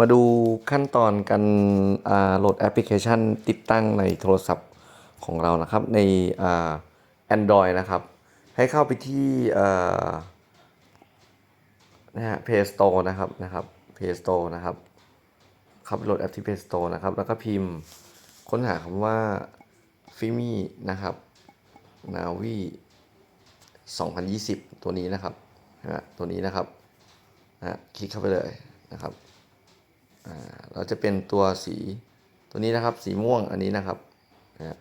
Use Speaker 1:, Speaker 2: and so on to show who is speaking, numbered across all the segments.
Speaker 1: มาดูขั้นตอนการโหลดแอปพลิเคชันติดตั้งในโทรศัพท์ของเรานะครับใน Android นะครับ ให้เข้าไปที่อ่านะฮะ Play Store นะครับนะครับ Play Store นะครับเข้าไปโหลดแอปที่ Play Store นะครับ แล้วก็พิมพ์ค้นหาคำว่า f i m i นะครับ Navi 2020 ตัวนี้นะครับนะฮะตัวนี้นะครับนะฮะคลิกเข้าไปเลยนะครับ เราจะเป็นตัวสีตัวนี้นะครับ สีม่วงอันนี้นะครับนะฮะ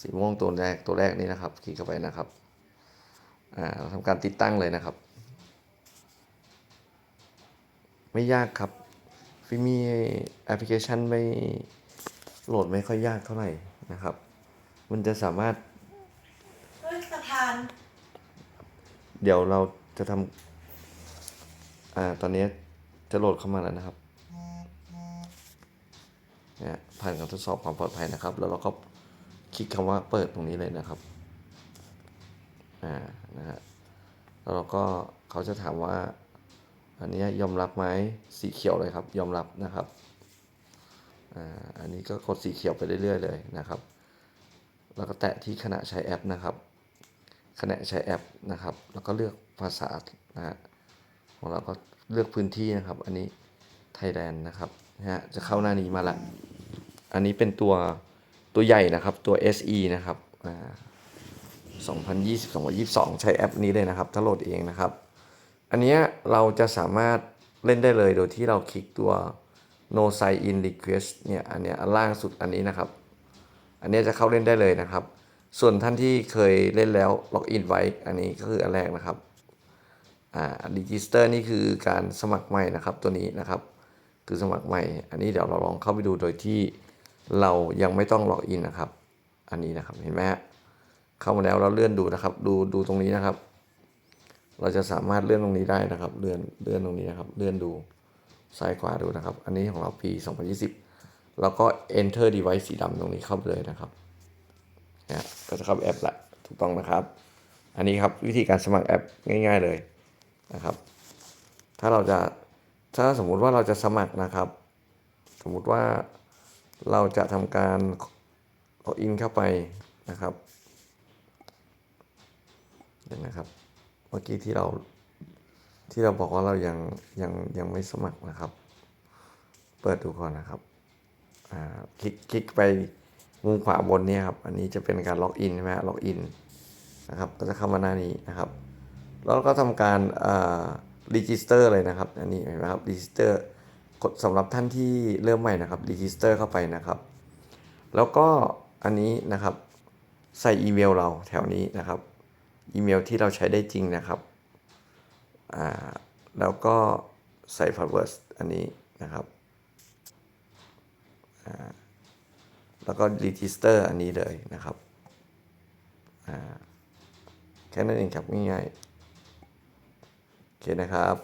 Speaker 1: สีม่วงตัวแรกตัวแรกนี้นะครับ คลิกเข้าไปนะครับอ่าเราทำการติดตั้งเลยนะครับ ไม่ยากครับฟิมีแอปพลิเคชันไม่โหลดไม่ค่อยยากเท่าไหร่นะครับ มันจะสามารถ
Speaker 2: เฮ้ยสะพาน
Speaker 1: เดี๋ยวเราจะทำอ่าตอนนี้จะโหลดเข้ามาแล้วนะครับเนี่ยผ่านการทดสอบความปลอดภัยนะครับ แล้วเราก็คลิกคำว่าเปิดตรงนี้เลยนะครับอ่านะฮะแล้วเราก็เขาจะถามว่า อันนี้ยอมรับไหมสีเขียวเลยครับ ยอมรับนะครับอ่าอันนี้ก็กดสีเขียวไปเรื่อยๆเลยนะครับแล้วก็แตะที่ขณะใช้แอปนะครับ ขณะใช้แอปนะครับ แล้วก็เลือกภาษานะฮะของเราก็เลือกพื้นที่นะครับ อันนี้ไทยแลนด์นะครับนะฮะจะเข้าหน้านี้มาละ อันนี้เป็นตัวตัวใหญ่นะครับตัว SE นะครับอ่า2020 2022 ใช้แอปนี้เลยนะครับ ถ้าโหลดเองนะครับ อันนี้เราจะสามารถเล่นได้เลยโดยที่เราคลิกตัว no sign in request เนี่ยอันเนี้ยล่างสุดอันนี้นะครับ อันนี้จะเข้าเล่นได้เลยนะครับ ส่วนท่านที่เคยเล่นแล้วล็อกอินไว้ อันนี้ก็คืออันแรกนะครับอ่า register นี่คือการสมัครใหม่นะครับตัวนี้นะครับ คือสมัครใหม่ อันนี้เดี๋ยวเราลองเข้าไปดูโดยที่ เรายังไม่ต้องล็อกอินนะครับ อันนี้นะครับเห็นไหมฮะเข้ามาแล้วเราเลื่อนดูนะครับ ดูดูตรงนี้นะครับ เราจะสามารถเลื่อนตรงนี้ได้นะครับ เลื่อนเลื่อนตรงนี้นะครับ เลื่อนดูซ้ายขวาดูนะครับ อันนี้ของเราปี 2020 แล้วก็ enter device สีดำตรงนี้เข้าไปเลยนะครับนะก็จะเข้าแอปละถูกต้องนะครับ อันนี้ครับวิธีการสมัครแอปง่าย ๆเลยนะครับ ถ้าเราจะถ้าสมมุติว่าเราจะสมัครนะครับ สมมุติว่า เราจะทำการล็อกอินเข้าไปนะครับเดี๋ยวนะครับ เมื่อกี้ที่เราที่เราบอกว่าเรายังยังยังไม่สมัครนะครับ เปิดดูก่อนนะครับอ่าคลิกคลิกไปมุมขวาบนเนี่ยครับ อันนี้จะเป็นการล็อกอินใช่ไหมล็อกอินนะครับ ก็จะเข้ามาหน้านี้นะครับ แล้วก็ทำการอ่ารีจิสเตอร์เลยนะครับ อันนี้เห็นไหมครับรีจิสเตอร์ กดสำหรับท่านที่เริ่มใหม่นะครับรีจิสเตอร์เข้าไปนะครับ แล้วก็อันนี้นะครับ ใส่อีเมลเราแถวนี้นะครับ อีเมลที่เราใช้ได้จริงนะครับอ่าแล้วก็ใส่ password อันนี้นะครับอ่าแล้วก็ register อันนี้เลยนะครับอ่าแค่นั้นเองครับง่ายๆโอเคนะครับ